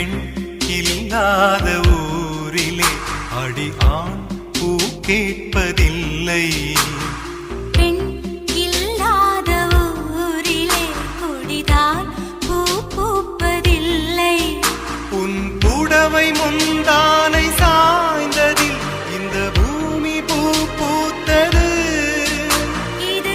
இல்லாத ஊரிலே அடி ஆண் பூ கேட்பதில்லை. பெண் இல்லாத ஊரிலே கொடிதான் பூ பூப்பதில்லை. உன் புடவை முந்தானை சாய்ந்ததில் இந்த பூமி பூ பூத்தது. இது